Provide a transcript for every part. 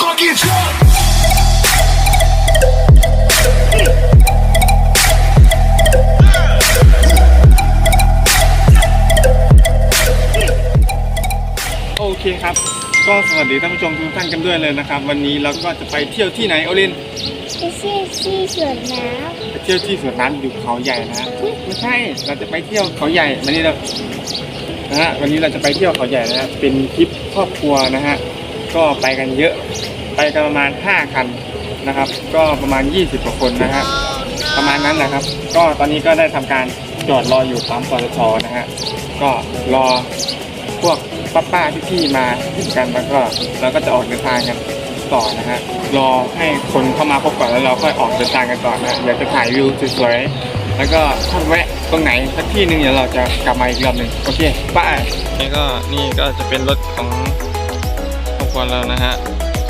fucking truck. โอเคครับ ก็สวัสดีท่านผู้ชมทุกท่านกันด้วยเลยนะครับ วันนี้เราก็จะไปเที่ยวที่ไหนโอลินไม่ใช่ที่สวนน้ไปเที่ยวที่สวนน้ำอยู่เขาใหญ่นะฮะไม่ใช่เราจะไปเที่ยวเขาใหญ่วันนี้เรานะฮะวันนี้เราจะไปเที่ยวเขาใหญ่นะฮะเป็นทริปครอบครัวนะฮะ ก็ไปกันเยอะ ไปกันประมาณ 5 คันนะครับ ก็ประมาณ 20กว่าคนนะฮะประมาณนั้นนะครับ ก็ตอนนี้ก็ได้ทำการจอดรออยู่ปั๊มปตทนะฮะก็รอพวกป้าป้าๆพี่ๆมาถึงกันแล้วก็เราก็จะออกเดินทางกันต่อนะฮะรอให้คนเข้ามาพบก่อนแล้วเราค่อยออกเดินทางกันต่อนะฮะอยากจะถ่ายวิวสวยๆแล้วก็ถ้าแวะตรงไหนสักที่หนึ่งเดี๋ยวเราจะกลับมาอีกรอบหนึ่งโอเคป้านี่ก็นี่ก็จะเป็นรถของ ครอบครัวนะฮะ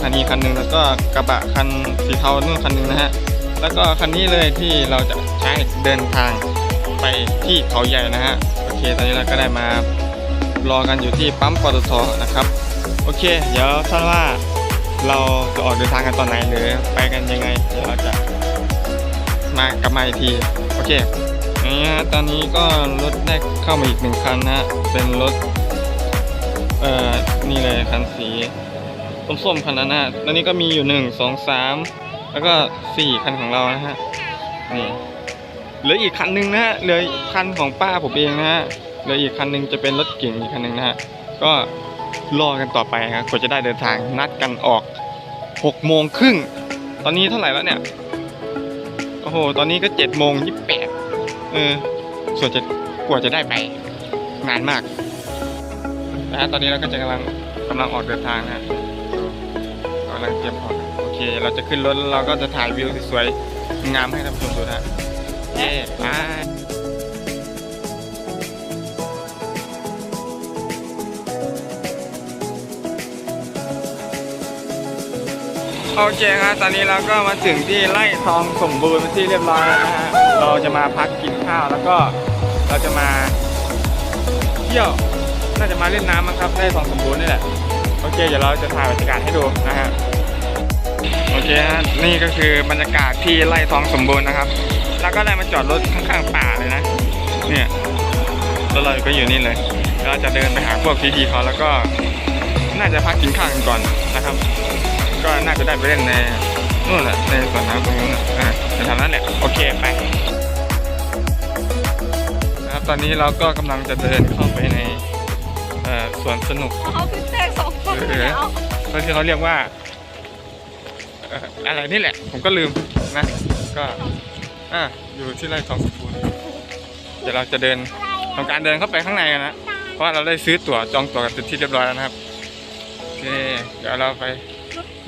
คันนี้คันหนึ่งแล้วก็กระบะคันสีเทานู่นคันหนึ่งนะฮะแล้วก็คันนี้เลยที่เราจะใช้เดินทางไปที่เขาใหญ่นะฮะโอเคตอนนี้เราก็ได้มารอกันอยู่ที่ปั๊มปตทนะครับโอเค เดี๋ยวถ้าว่าเราจะออกเดินทางกันตอนไหนหรือไปกันยังไง เดี๋ยวเราจะมากลับมาอีกทีโอเคนี่ฮะตอนนี้ก็รถได้เข้ามาอีกหนึ่งคันนะฮะเป็นรถเอ่อนี่เลยคันสี ส้มๆคันนั้นนะฮะแล้วนี้ก็มีอยู่หนึ่งสองสามแล้วก็สี่คันของเรานะฮะนี่เหลืออีกคันหนึ่งนะฮะเหลือคันของป้าผมเองนะฮะเหลืออีกคันหนึ่งจะเป็นรถเก๋งอีกคันหนึ่งนะฮะก็รอกันต่อไปครับกว่าจะได้เดินทางนัดกันออกหกโมงครึ่งตอนนี้เท่าไหร่แล้วเนี่ยโอ้โหตอนนี้ก็เจ็ดโมงยี่สิบแปดเออส่วนจะกว่าจะได้ไปงานมากนะฮะตอนนี้เราก็จะกำลังกำลังออกเดินทางนะฮะ กำลังเตรียมออกโอเค เราจะขึ้นรถแล้วเราก็จะถ่ายวิวสวยๆงามให้ท่านผู้ชมดูนะเย้ไปโอเคครับ ตอนนี้เราก็มาถึงที่ไร่ทองสมบูรณ์ที่เรียบร้อยแล้วนะฮะ เราจะมาพักกินข้าวแล้วก็เราจะมาเที่ยว น่าจะมาเล่นน้ำมั้งครับได้ทองสมบูรณ์นี่แหละ เคเดี๋ยวเราจะถ่ายบรรยากาศให้ดูนะฮะโอเคฮะนี่ก็คือบรรยากาศที่ไร่ทองสมบูรณ์นะครับ แล้วก็ได้มาจอดรถข้างๆป่าเลยนะ เนี่ยแล้วเราก็อยู่นี่เลย เราจะเดินไปหาพวกพี่ๆเขาแล้วก็น่าจะพักกินข้าวกันก่อนนะครับ ก็น่าจะได้ไปเล่นในนู่นแหละในสวนน้ำตรงนู้นน่ะอ่าแถวๆนั้นแหละโอเคไปนะครับตอนนี้เราก็กำลังจะเดินเข้าไปในสวนสนุกเขาคือแตกสอง เออแล้วก็ที่เขาเรียกว่าอะไรนี่แหละ ผมก็ลืมนะ ก็อะอยู่ที่ไร่ทองสมบูรณ์เดี๋ยวเราจะเดินทำการเดินเข้าไปข้างในกันนะ เพราะเราได้ซื้อตั๋วจองตั๋วกันเป็นที่เรียบร้อยแล้วนะครับโอเคเดี๋ยวเราไป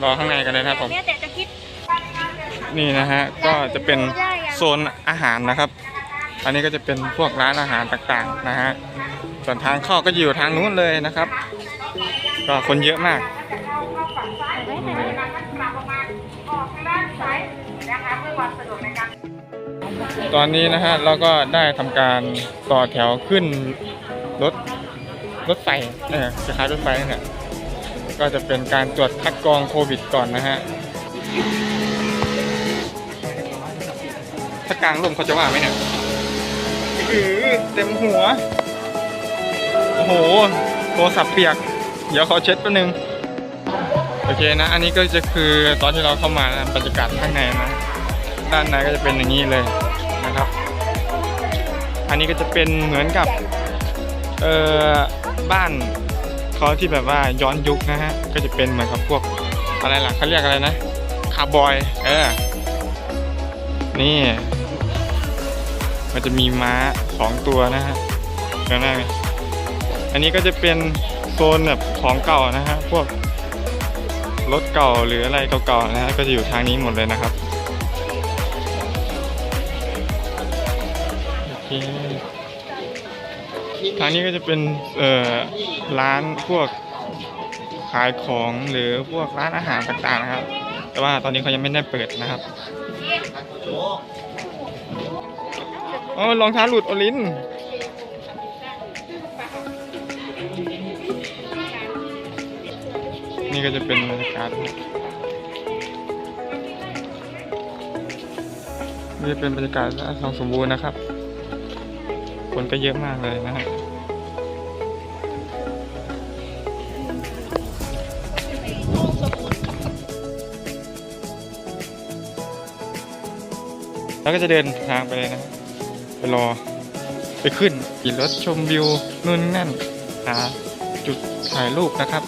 รอข้างในกันเลยนะครับผมนี่นี่นะฮะก็จะเป็นโซนอาหารนะครับ อันนี้ก็จะเป็นพวกร้านอาหารต่างๆนะฮะส่วนทางเข้าก็อยู่ทางนู้นเลยนะครับ ก็คนเยอะมากตอนนี้นะฮะเราก็ได้ทำการต่อแถวขึ้นรถรถไฟเออคล้ายรถไฟนั่นแหละก็จะเป็นการตรวจคัดกรองโควิดก่อนนะฮะถ้ากลางลมเขาจะว่าไหมเนี่ยเต็มหัว โอ้โห โทรศัพท์เปียก เดี๋ยวขาเช็ดแป๊บนึง โอเคนะ อันนี้ก็จะคือตอนที่เราเข้ามานะบรรยากาศข้างในนะ ด้านในก็จะเป็นอย่างนี้เลยนะครับ อันนี้ก็จะเป็นเหมือนกับ เอ่อ บ้านเขาที่แบบว่าย้อนยุคนะฮะ ก็จะเป็นเหมือนกับพวกอะไรล่ะเขาเรียกอะไรนะ คาร์บอย เออ นี่ มันจะมีม้าสองตัวนะฮะเดี๋ยวหน้าไงอันนี้ก็จะเป็น โซนแบบของเก่านะฮะพวกรถเก่าหรืออะไรเก่าๆนะฮะก็จะอยู่ทางนี้หมดเลยนะครับโอเคทางนี้ก็จะเป็นเอ่อร้านพวกขายของหรือพวกร้านอาหารต่างๆนะครับ แต่ว่าตอนนี้เขายังไม่ได้เปิดนะครับโอ้รองเท้าหลุดโอลิน นี่ก็จะเป็นบรรยากาศนี่เป็นบรรยากาศและสองสมบูรณ์นะครับ คนก็เยอะมากเลยนะฮะแล้วก็จะเดินทางไปเลยนะไปรอไปขึ้นขี่รถชมวิวนู่นนั่นหาจุดถ่ายรูปนะครับ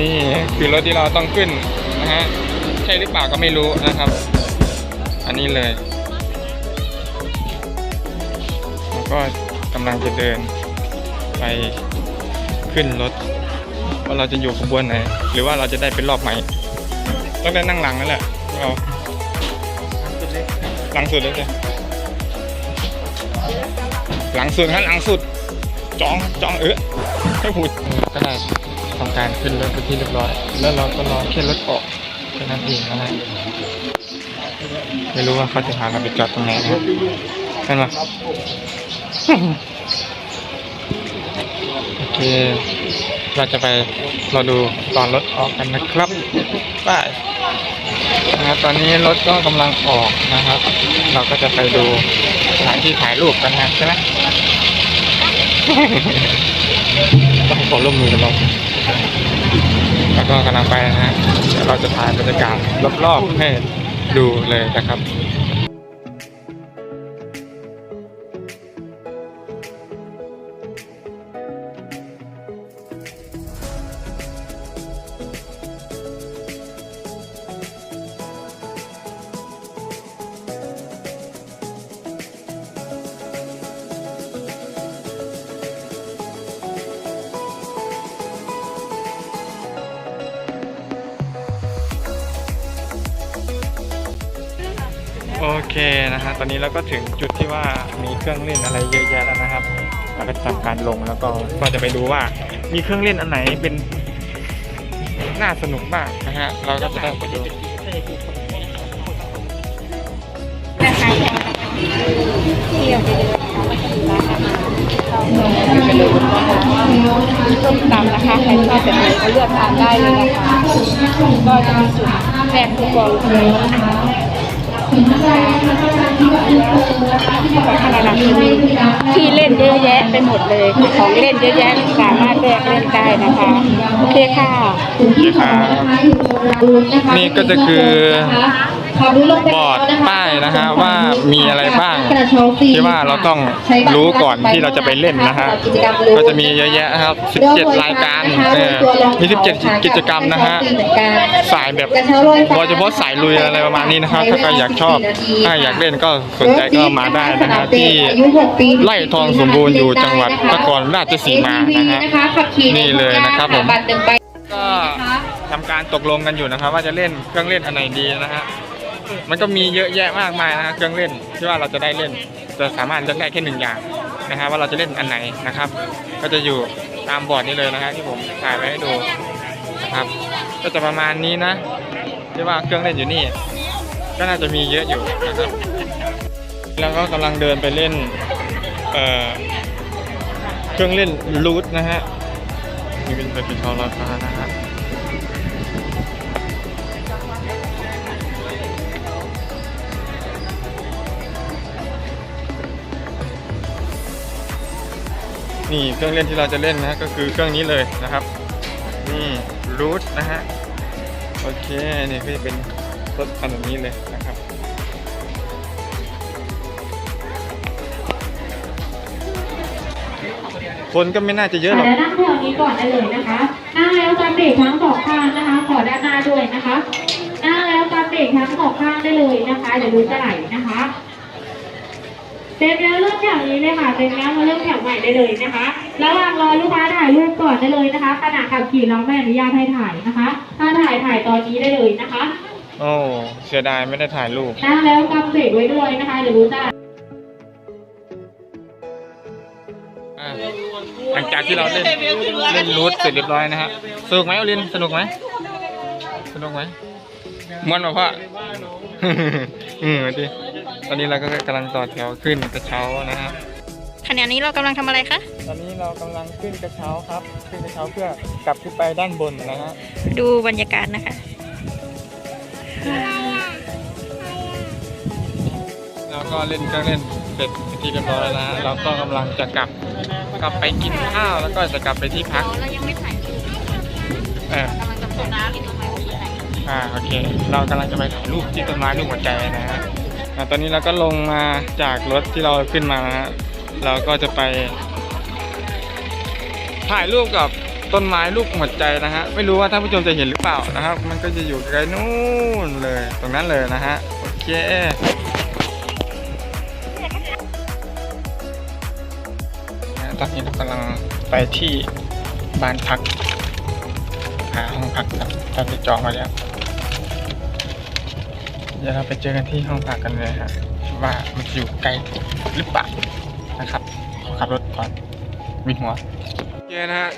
นี่คือรถที่เราต้องขึ้นนะฮะใช่หรือเปล่าก็ไม่รู้นะครับ อันนี้เลยแล้วก็กำลังจะเดินไปขึ้นรถว่าเราจะอยู่ขบวนไหน หรือว่าเราจะได้เป็นรอบใหม่ต้องได้นั่งหลังนั่นแหละเราหลังสุดเลยสิหลังสุดฮะหลังสุดจองจองเออให้พูดก็ได้ ทำการขึ้นรถไปที่เรียบร้อย แล้วเราก็รอแค่รถออกแค่นั้นเองนะฮะไม่รู้ว่าเขาจะพาเราไปจอดตรงไหนนะเห็นไหมโอเค เราจะไปเราดูตอนรถออกกันนะครับไปนะตอนนี้รถก็กำลังออกนะครับ เราก็จะไปดูสถานที่ถ่ายรูปกันนะใช่ไหมต้องขอร่วมมือกันเรา แล้วก็กำลังไปนะฮะเดี๋ยวเราจะถ่ายบรรยากาศรอบๆให้ดูเลยนะครับ นะฮะ ตอนนี้เราก็ถึงจุดที่ว่ามีเครื่องเล่นอะไรเยอะแยะแล้วนะครับ เราก็จะทำการลงแล้วก็ก็จะไปดูว่า มีเครื่องเล่นอันไหนเป็นน่าสนุกบ้างนะฮะ เราก็จะได้ไปดูนะคะเที่ยวเยอะๆนะคะก็จะมีร้านอาหาราตรงนี้ไปเลยนะคะส้มตำนะคะใครชอบแบบไหนก็เลือกทานได้เลยนะคะก็จะมีจุดแรกทุกคนเลยนะคะ ขนาดนั้นมีที่เล่นเยอะแยะไปหมดเลยค่ะของเล่นเยอะแยะสามารถแลกเล่นได้นะคะ โอเคค่ะโอเคครับนี่ก็จะคือ บอร์ดป้ายนะฮะว่ามีอะไรบ้างที่ว่าเราต้องรู้ก่อนที่เราจะไปเล่นนะฮะก็จะมีเยอะแยะนะครับ 17 รายการเออมี17 กิจกรรมนะฮะสายแบบโดยเฉพาะสายลุยอะไรประมาณนี้นะครับ ถ้าใครอยากชอบถ้าอยากเล่นก็สนใจก็มาได้นะฮะที่ไร่ทองสมบูรณ์อยู่จังหวัดนครราชสีมานะฮะนี่เลยนะครับผมบัตรหนึ่งใบก็ทำการตกลงกันอยู่นะครับ ว่าจะเล่นเครื่องเล่นอันไหนดีนะฮะ มันก็มีเยอะแยะมากมายนะฮะเครื่องเล่นที่ว่าเราจะได้เล่นจะสามารถเลือกได้แค่หนึ่งอย่างนะฮะว่าเราจะเล่นอันไหนนะครับ ก็จะอยู่ตามบอร์ดนี้เลยนะฮะที่ผมถ่ายไว้ให้ดูนะครับ ก็จะประมาณนี้นะที่ว่าเครื่องเล่นอยู่นี่ ก็น่าจะมีเยอะอยู่นะครับ แล้วก็กำลังเดินไปเล่นเอ่อเครื่องเล่นรูทนะฮะนี่เป็นเป็นทอราคานะฮะ นี่เครื่องเล่นที่เราจะเล่นนะฮะก็คือเครื่องนี้เลยนะครับ นี่รูทนะฮะโอเคนี่ก็จะเป็นรถคันแบบนี้เลยนะครับคนก็ไม่น่าจะเยอะหรอกแล้วนั่งแถวนี้ก่อนได้เลยนะคะนั่งแล้วกำเบรกทั้งสองข้างนะคะ ขอด้านหน้าด้วยนะคะนั่งแล้วกำเบรกทั้งสองข้างได้เลยนะคะเดี๋ยวดูจะไหลนะคะ เต็มแล้วเริ่มแถวนี้เลยค่ะเต็มแล้วมาเริ่มแถวใหม่ได้เลยนะคะระหว่างรอลูกค้าถ่ายรูปก่อนได้เลยนะคะขณะขับขี่เราไม่อนุญาตให้ถ่ายนะคะ ถ้าถ่ายถ่ายตอนนี้ได้เลยนะคะโอ้เสียดายไม่ได้ถ่ายรูปนั่งแล้วกำเบรกไว้ด้วยนะคะเดี๋ยวดูจะไหลอะหลังจากที่เราเล่นเล่นรูทเสร็จเรียบร้อยนะฮะสนุกไหมอลินสนุกไหมสนุกไหมม่วนป่ะพ่ออืมดิ ตอนนี้เราก็กำลังต่อแถวขึ้นกระเช้านะฮะขณะนี้เรากำลังทำอะไรคะตอนนี้เรากำลังขึ้นกระเช้าครับ ขึ้นกระเช้าเพื่อกลับขึ้นไปด้านบนนะฮะดูบรรยากาศนะคะเราก็เล่นเครื่องเล่นเสร็จเป็นที่เรียบร้อยแล้วนะฮะเราก็กำลังจะกลับกลับไปกินข้าวแล้วก็จะกลับไปที่พักเรายังไม่ถ่ายรูปเออกำลังจะโพสต์ที่ต้นไม้ที่ไหนอ่าโอเค เรากำลังจะไปถ่ายรูปที่ต้นไม้รูปหัวใจนะฮะอ่า ตอนนี้เราก็ลงมาจากรถที่เราขึ้นมานะฮะเราก็จะไป ถ่ายรูปกับต้นไม้รูปหัวใจนะฮะ ไม่รู้ว่าท่านผู้ชมจะเห็นหรือเปล่านะครับ มันก็จะอยู่ไกลนู่นเลย ตรงนั้นเลยนะฮะ โอเคตอนนี้เรากำลังไปที่บ้านพัก หาห้องพักครับเราไปจองมาแล้ว ดี๋ยวเราไปเจอกันที่ห้องพักกันเลยฮะว่ามันอยู่ไกลหรือเปล่านะครับขับรถก่อนวินหัวโอเคนะฮะ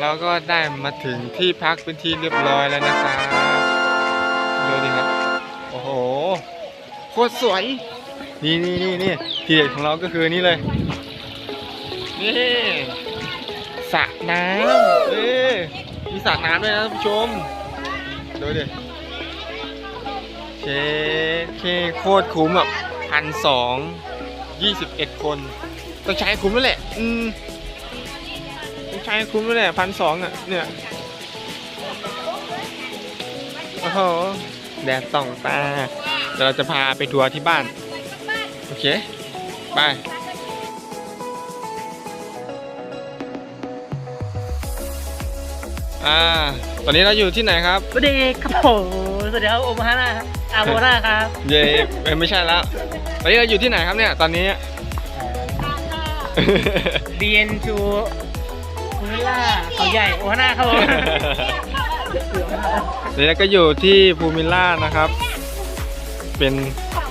เราก็ได้มาถึงที่พักเป็นที่เรียบร้อยแล้วนะครับดูดิครับโอ้โหโคตรสวยนี่นี่นี่นี่ทีเด็ดของเราก็คือนี่เลยนี่สระน้ำเอ้ยมีสระน้ำด้วยนะท่านผู้ชมดูดิ เชเคโคตรคุ้มแบบพันสองยี่สิบเอ็ดคน ต้องใช้คุ้มแล้วแหละ อืมต้องใช้คุ้มเลยแหละพันสองอะ เนี่ย โอ้โห แดดส่องตาเดี๋ยวเราจะพาไปทัวร์ที่บ้าน โอเค ไปอ่า ตอนนี้เราอยู่ที่ไหนครับสวัสดีครับผมสวัสดีครับโอมาฮาน่าครับ อาโบนาครับเย่เอ้ยไม่ใช่แล้วตอนนี้เราอยู่ที่ไหนครับเนี่ยตอนนี้บีเอ็นชูคุมิล่าเขาใหญ่โอมาฮาน่าครับผมนี่เราก็อยู่ที่ภูมิลล่านะครับ เป็น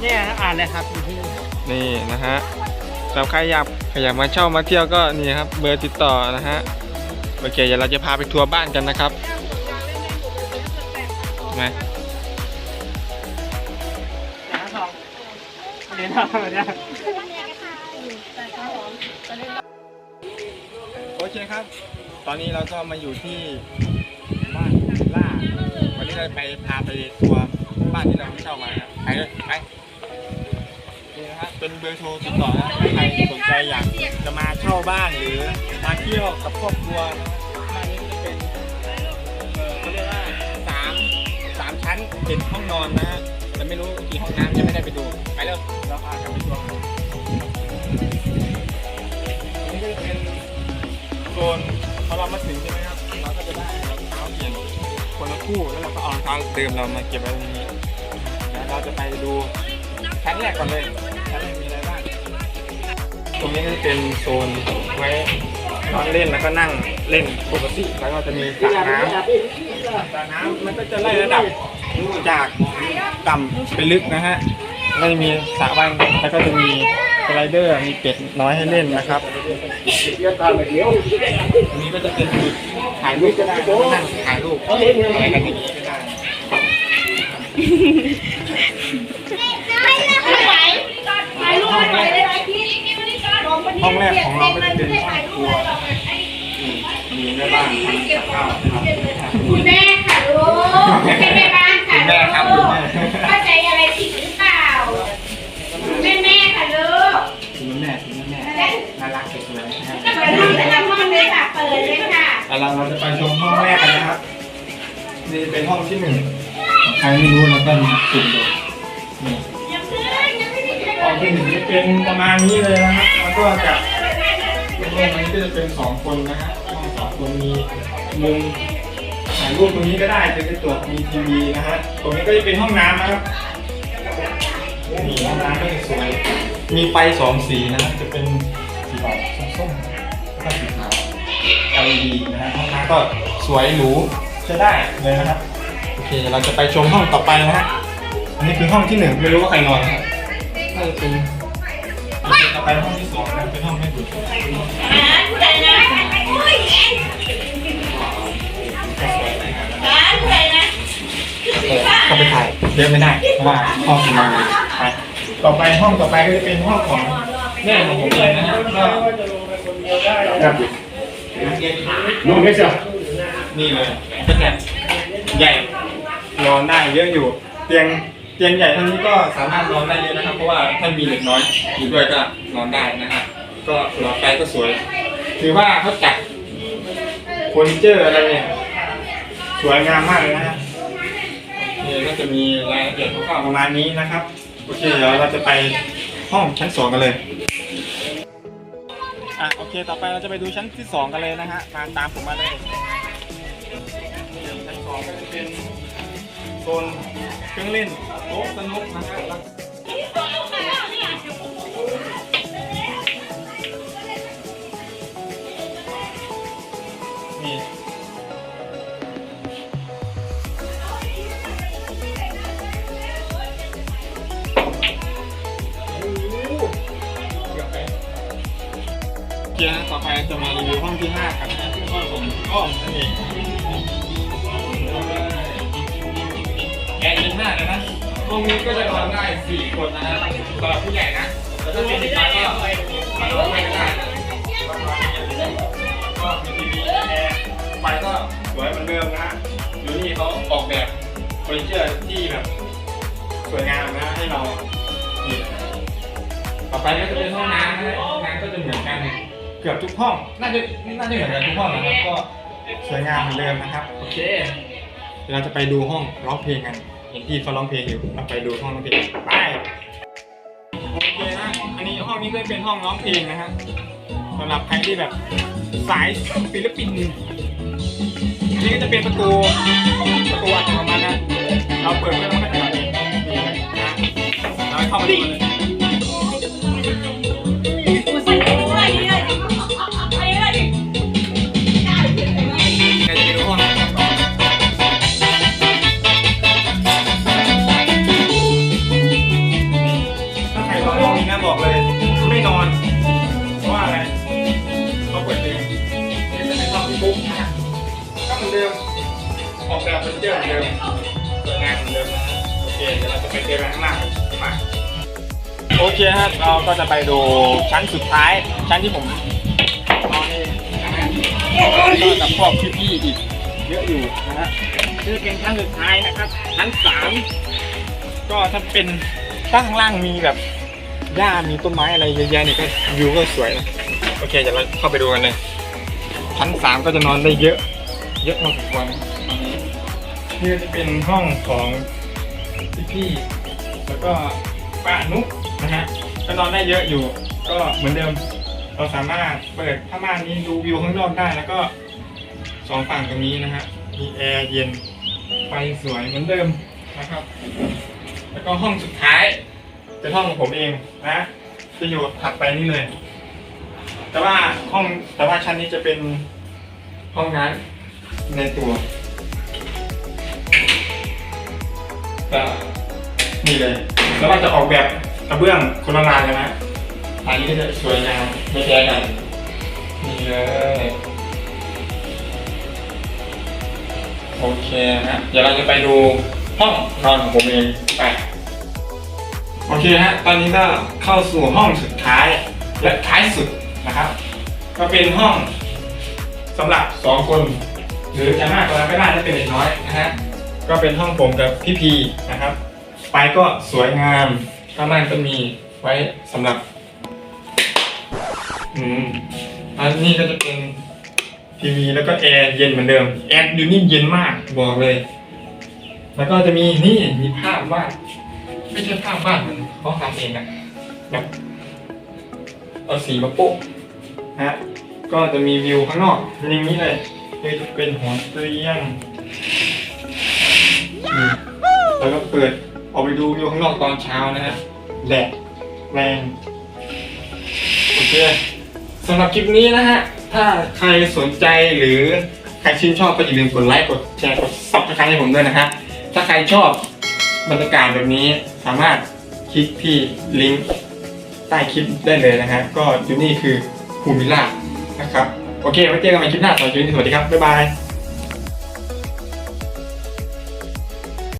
เนี่ยอ่านเลยครับอยู่ที่นี่นะฮะสำหรับใครอยากใครอยากมาเช่ามาเที่ยวก็นี่ครับเบอร์ติดต่อนะฮะโอเคเดี๋ยวเราจะพาไปทัวร์บ้านกันนะครับ เรียนะเนี่ยโอเคครับ ตอนนี้เราก็มาอยู่ที่บ้านล่า วันนี้เราไปพาไปทัวร์บ้านที่เราเช่ามาครับไปเลยไปนี่นะฮะเป็นเบอร์โทรติดต่อนะใครสนใจอยากจะมาเช่าบ้านหรือมาเที่ยวกับครอบครัวนะบ้านนี้จะเป็นเขาเรียกว่าสามสามชั้นเป็นห้องนอนนะฮะ ไม่รู้กี่ห้องน้ำยังไม่ได้ไปดู ไปเร็วเราพากันไปดูนนี้ก็จะเป็นโซนพอเรามาถึงใช่ไหมครับเราก็จะได้รองเท้าเปลี่ยนคนละคู่แล้วเราก็เอารองเท้าเดิมเรามาเก็บไว้ตรงนี้แล้วเราจะไปดูชั้นแรกก่อนเลยชั้นแรกมีอะไรบ้างตรงนี้ก็จะเป็นโซนไว้นอนเล่นแล้วก็นั่งเล่นปกติแล้วก็จะมีสระน้ำสระน้ำมันก็จะไล่ระดับจาก ต่ำไปลึกนะฮะก็จะมีสระว่ายน้ำแล้วก็จะมีสไลเดอร์มีเป็ดน้อยให้เล่นนะครับอันนี้ก็จะเป็นจุดถ่ายรูปก็ได้นั่งถ่ายรูปอะไรกันอย่างนี้ก็ได้ห้องแรกของเราก็จะเป็นห้องครัวมีแม่บ้านทำกับข้าวคุณแม่ค่ะลูกเป็นแม่บ้าน ค่ะคุณแม่ครับลูคุณกแม่เข้าใจอะไรผิดหรือเปล่าแม่แม่ค่ะลูกคุณแม่คุณแม่น่ารักสุดเลยนะครับเปิดห้องจะทำห้องเลยค่ะเปิดเลยค่ะแล้วเราเราจะไปชมห้องแรกกันนะครับนี่เป็นห้องที่หนึ่งใครไม่รู้เราก็มาสุ่มดูนี่ห้องที่หนึ่งจะเป็นประมาณนี้เลยนะครับแล้วก็จะห้องนี้ก็จะเป็นสองคนนะฮะห้องสองคนมีมุมถ่ายรูปตรงนี้ก็ได้เป็นกระจกมีทีวีนะฮะตรงนี้ก็จะเป็นห้องน้ำนะครับนี่ห้องน้ำก็จะสวยมีไฟสองสีนะฮะจะเป็นสีออกส้มๆแล้วก็สีขาว LED นะฮะห้องน้ำก็สวยหรูใช้ได้เลยนะครับโอเคเราจะไปชมห้องต่อไปนะฮะอันนี้คือห้องที่หนึ่งไม่รู้ว่าใครนอนนะครับน่าจะเป็นต่อไปห้องที่สองนะเป็นห้องให้ดูผู้ใดนะอุ้ยร้านผู้ใดนะ เข้าไปถ่ายเยอะไม่ได้ เพราะว่าห้องมันไปต่อไปห้องต่อไปก็จะเป็นห้องของแม่ของผมเองนะฮะก็ No, mesa. นี่เลยเป็นแบบใหญ่นอนได้เยอะอยู่ เตียงเตียงใหญ่ท่านี้ก็สามารถนอนได้เยอะนะครับ เพราะว่าถ้ามีเด็กน้อยอยู่ด้วยก็นอนได้นะฮะก็นอนไปก็สวย ถือว่าเขาจัดเฟอร์นิเจอร์อะไรเนี่ย สวยงามมากเลยนะฮะนี่ก็จะมีรายละเอียดคร่าวๆประมาณนี้นะครับโอเคเดี๋ยวเราจะไปห้องชั้นสองกันเลยอะโอเคต่อไปเราจะไปดูชั้นที่สองกันเลยนะฮะมาตามผมมาเลยชั้นสองก็จะเป็นโซนเครื่องเล่นโต๊ะสนุกนะฮะ ไปจะมารีวิวห้องที่5กันนะห้องผมก็นั่นเองแอร์เย็นมากเลยนะห้องนี้ก็จะนอนได้4คนนะฮะสำหรับผู้ใหญ่นะแล้วถ้าเป็นเด็กน้อยก็มานอนไม่ได้ก็มีทีวีแอร์ไฟก็สวยเหมือนเดิมนะฮะอยู่นี่เขาออกแบบเฟอร์นิเจอร์ที่แบบสวยงามนะให้เราต่อไปก็จะเป็นห้องน้ำนะห้องน้ำก็จะเหมือนกัน เกือบทุกห้อง น่าจะน่าจะเหมือนกันทุกห้องนะครับ ก็สวยงามเหมือนเดิมนะครับ โอเคเดี๋ยวเราจะไปดูห้องร้องเพลงกัน เห็นพี่เขาร้องเพลงอยู่ เราไปดูห้องร้องเพลงไปโอเคนะ อันนี้ห้องนี้ก็เป็นห้องร้องเพลงนะฮะสำหรับใครที่แบบสายศิลปิน นี่ก็จะเป็นประตูประตูอัตโนมัตินะ เราเปิดเพื่อไม่ให้ใครเองนี่นะเราเข้ามาดูเลย เคเดี๋ยวเราจะไปเจอกันข้างล่างมาโอเคครับเราก็จะไปดูชั้นสุดท้าย ชั้นที่ผมนอนเองนะฮะก็กับพวกพี่ๆอีกเยอะอยู่นะฮะนี่เป็นชั้นสุดท้ายนะครับชั้นสามก็ถ้าเป็นถ้าข้างล่างมีแบบหญ้ามีต้นไม้อะไรเยอะแยะนี่ก็วิวก็สวยนะโอเคเดี๋ยวเราเข้าไปดูกันเลยชั้นสามก็จะนอนได้เยอะ เยอะพอสมควรนนี้นี่จะเป็นห้องของ พี่แล้วก็ป้านุกนะฮะก็นอนได้เยอะอยู่ ก็เหมือนเดิม เราสามารถเปิดผ้าม่านนี้ดูวิวข้างนอกได้แล้วก็สองฝั่งตรงนี้นะฮะมีแอร์เย็นไฟสวยเหมือนเดิมนะครับ แล้วก็ห้องสุดท้ายเป็นห้องของผมเองนะ จะอยู่ถัดไปนี่เลย แต่ว่าห้องแต่ว่าชั้นนี้จะเป็นห้องน้ำในตัวก็ นี่เลย แล้วก็จะออกแบบกระเบื้องคนละลายเลยนะอันนี้ก็จะสวยงามไม่แพ้กันนี่เลยโอเคนะฮะเดี๋ยวเราจะไปดูห้องนอนของผมเองไปโอเคฮะ ตอนนี้ก็เข้าสู่ห้องสุดท้ายและท้ายสุดนะครับ ก็เป็นห้องสำหรับสองคน หรือจะมากกว่านั้นก็ได้ถ้าเป็นเด็กน้อยนะฮะ ก็เป็นห้องผมกับพี่พีนะครับ ไปก็สวยงามข้างล่างก็มีไว้สำหรับ อืมอันนี้ก็จะเป็นทีวีแล้วก็แอร์เย็นเหมือนเดิม แอร์อยู่นี่เย็นมากบอกเลย แล้วก็จะมีนี่มีภาพวาดไม่ใช่ภาพวาดเหมือนเขาทำเองอะแบบเอาสีมาโปะฮะก็จะมีวิวข้างนอกเป็นอย่างนี้เลยนี่จะเป็นหัวเตียงแล้วก็เปิด ออกไปดูวิวข้างนอกตอนเช้านะฮะแดดแรงโอเคสำหรับคลิปนี้นะฮะ ถ้าใครสนใจหรือใครชื่นชอบก็อย่าลืมกดไลค์กดแชร์กดซับสไครต์ให้ผมด้วยนะฮะถ้าใครชอบบรรยากาศแบบนี้สามารถคลิกที่ลิงก์ใต้คลิปได้เลยนะฮะก็ยู่นี่คือภูมิล่านะครับ โอเคไว้เจอกันใหม่คลิปหน้าสำหรับคลิปนี้สวัสดีครับ บ๊ายบาย